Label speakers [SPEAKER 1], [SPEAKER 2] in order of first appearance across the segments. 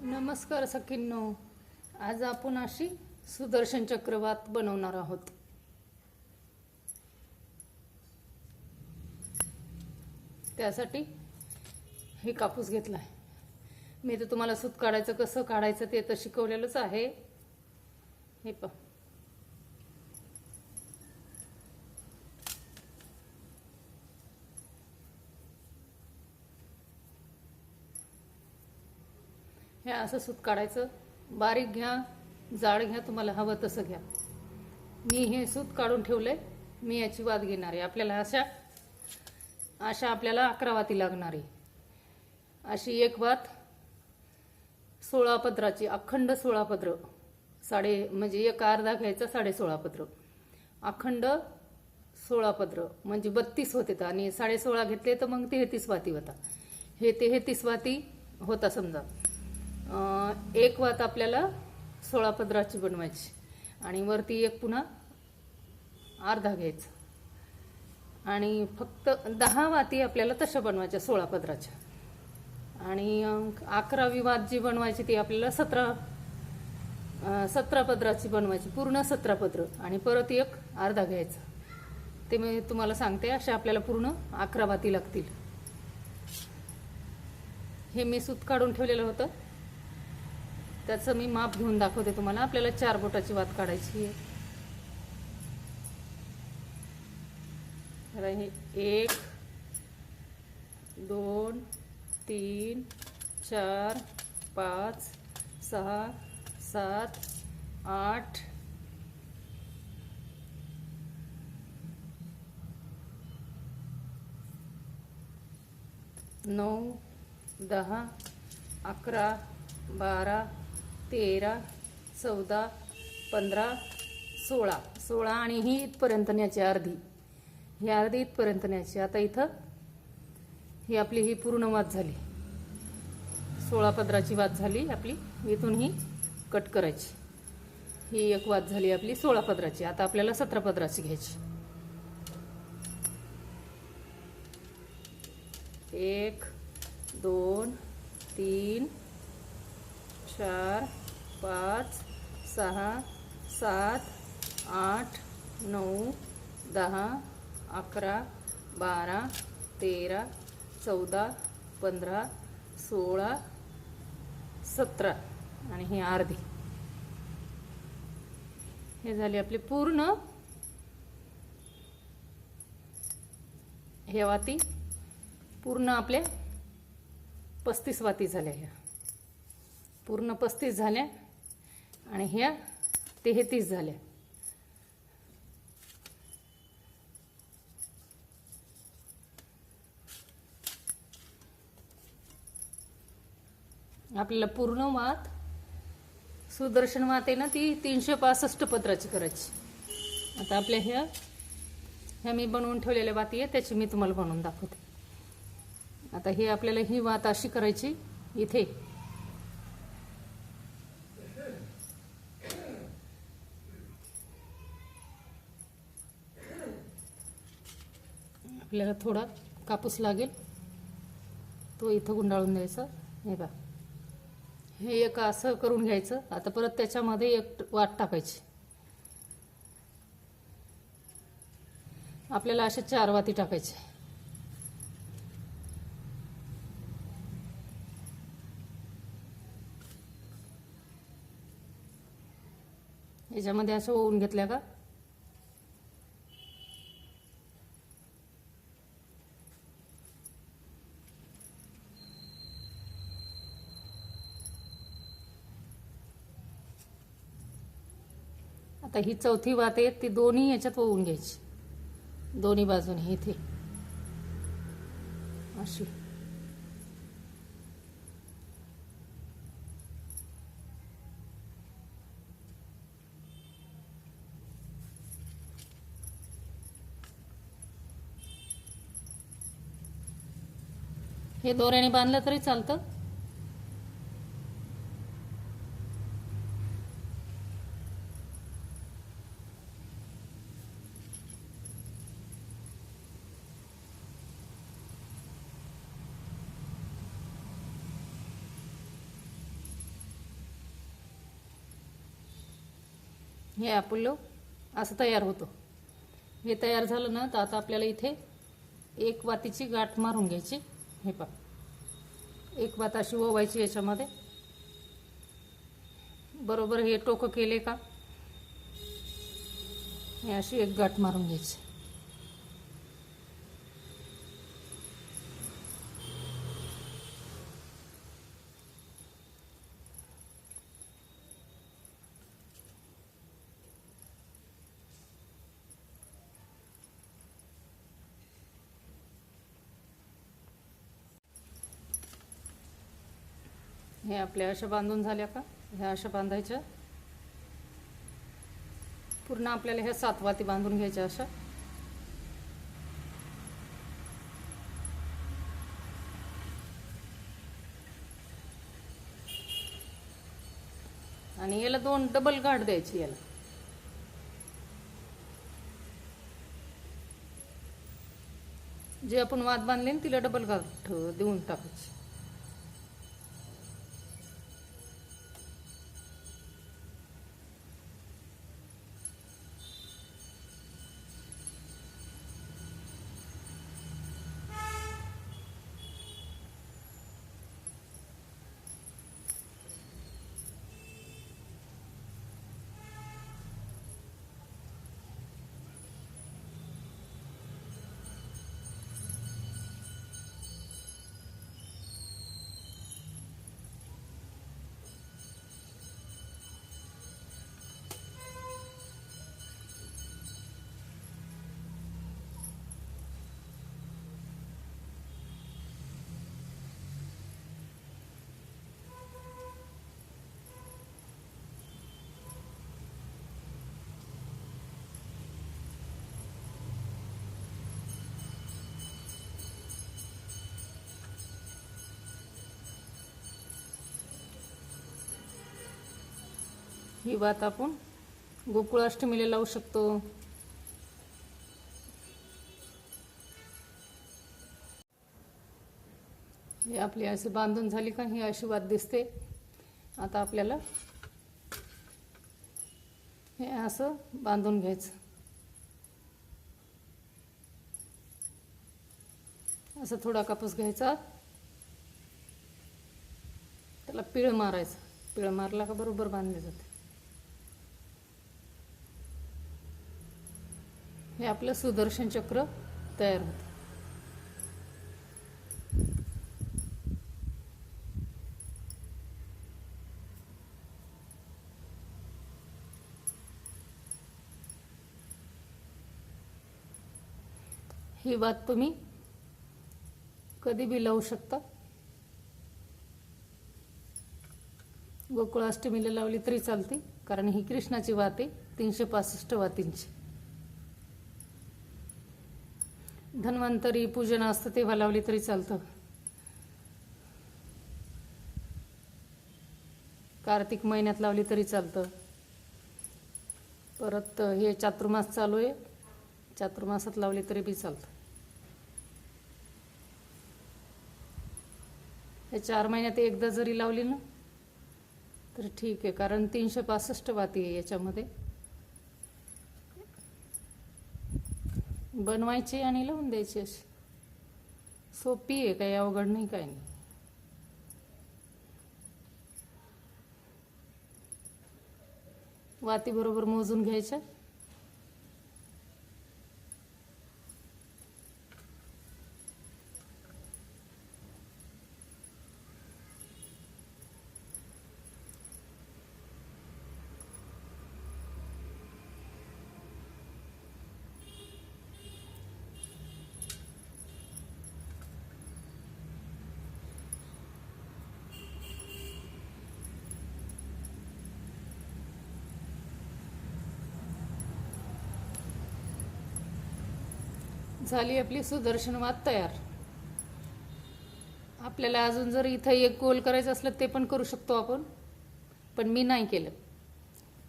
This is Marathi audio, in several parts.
[SPEAKER 1] नमस्कार सखींनो. आज आपण अशी सुदर्शन चक्रवात बनवणार आहोत. त्यासाठी हे कापूस घेतला आहे मी तर तुम्हाला सूत काढायचं कसं काढायचं ते तर शिकवलेलंच आहे. हे प हे असं सूत काढायचं बारीक घ्या जाड घ्या तुम्हाला हवं तसं घ्या. मी हे सूत काढून ठेवलं आहे मी याची वाद घेणार आहे. आपल्याला अशा अशा आपल्याला अकरा वाती लागणार आहे. अशी एक वात सोळा पदराची अखंड सोळा पत्र साडे म्हणजे एक अर्धा घ्यायचा साडे सोळा पत्र अखंड सोळा पत्र म्हणजे बत्तीस होते आणि साडे सोळा घेतले तर मग तेहतीस वाती होता. हे तेहतीस वाती होता समजा. एक वात आपल्याला सोळा पदराची बनवायची. आणि वरती एक पुन्हा अर्धा घ्यायचा. आणि फक्त दहा वाती आपल्याला तशा बनवायच्या सोळा पदराच्या. आणि अकरावी वात जी बनवायची ती आपल्याला सतरा सतरा पदराची बनवायची पूर्ण सतरा पदर. आणि परत एक अर्धा घ्यायचा. ते मी तुम्हाला सांगते अशा आपल्याला पूर्ण अकरा वाती लागतील. हे मी सूत काढून ठेवलेलं होतं. त्याचं मी माप घेऊन दाखवते तुम्हाला. आपल्याला चार बोटाची वात काढायची आहे. हे एक दोन तीन चार पाच सहा सात आठ. नऊ दहा अकरा बारा तेरा चौदा पंधरा सोळा. सोळा आणि ही इथपर्यंत न्यायची अर्धी. ही अर्धी इथपर्यंत न्यायची आता इथं ही आपली ही पूर्ण वाद झाली. सोळा पदराची वाद झाली आपली. इथून ही कट करायची. ही एक वाद झाली आपली सोळा पदराची. आता आपल्याला सतरा पदराची घ्यायची. एक दोन तीन चार पाच सहा सात आठ नऊ दहा अकरा बारा तेरा चौदा पंधरा सोळा सतरा. आणि ही अर्धी. हे झाले आपले पूर्ण. हे वाती. पूर्ण आपले पस्तीस वाती झाल्या ह्या पूर्ण पस्तीस झाल्या आणि ह्या तेहतीस झाल्या. आपल्याला पूर्ण वात सुदर्शन वात आहे ना ती तीनशे पासष्ट पत्राची करायची. आता आपल्या ह्या ह्या मी बनवून ठेवलेल्या वाती आहे त्याची मी तुम्हाला बनवून दाखवते. आता ही आपल्याला ही वात अशी करायची इथे. आपल्याला थोडा कापूस लागेल. तो इथं गुंडाळून द्यायचा. हे बा हे एक असं करून घ्यायचं. आता परत त्याच्यामध्ये एक वाट टाकायची. आपल्याला अशा चार वाती टाकायचे. याच्यामध्ये असं होऊन घेतल्या का? आता ही चौथी वात आहे ती दोन्ही याच्यात होऊन घ्यायची. दोन्ही बाजूने इथे अशी. हे दोऱ्याने बांधलं तरी चालतं. हे आपुल्लो असं तयार होतं. हे तयार झालं ना तर आता आपल्याला इथे एक वातीची गाठ मारून घ्यायची. हे पा एक वात अशी ओवायची याच्यामध्ये. बरोबर हे टोकं केले का? हे अशी एक गाठ मारून घ्यायची. हे आपल्या अशा बांधून झाल्या का? ह्या अशा बांधायच्या. पूर्ण आपल्याला ह्या सात वाती बांधून घ्यायच्या अशा. आणि याला दोन डबल गाठ द्यायची याला. जे आपण वाद बांधले ना तिला डबल गाठ देऊन टाकायची. ही बात आपण गोकुळाष्टमीला लावू शकतो. हे आपली अशी बांधून झाली का ही अशी वाद दिसते. आता आपल्याला हे असं बांधून घ्यायचं. असं थोडा कापूस घ्यायचा. त्याला पिळ मारायचं. पिळ मारला का बरोबर बांधले जाते. हे आपलं सुदर्शन चक्र तयार होतं. ही बात तुम्ही कधी बी लावू शकता. गोकुळाष्टमीला लावली तरी चालते कारण ही कृष्णाची वात आहे तीनशे पासष्ट वातींची. धन्वंतरी पूजन असतं तेव्हा लावली तरी चालतं. कार्तिक महिन्यात लावली तरी चालतं. परत हे चातुर्मास चालू आहे. चातुर्मासात लावली तरी बी चालतं. हे चार महिन्यात एकदा जरी लावली ना तर ठीक आहे कारण तीनशे पासष्ट वाती आहे याच्यामध्ये. बनवायची आणि लावून द्यायची अशी. सोपी आहे काही अवघड नाही काही नाही. वाती बरोबर मोजून घ्यायच्या. झाली आपली सुदर्शनवाद तयार. आपल्याला अजून जर इथं एक गोल करायचं असलं ते पण करू शकतो आपण पण मी नाही केलं.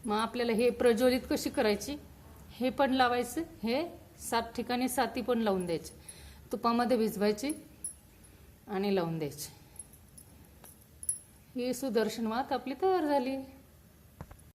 [SPEAKER 1] मग आपल्याला हे प्रज्वलित कशी करायची? हे पण लावायचं हे सात ठिकाणी साती पण लावून द्यायचे. तुपामध्ये भिजवायची आणि लावून द्यायची. ही सुदर्शन वात आपली तयार झाली.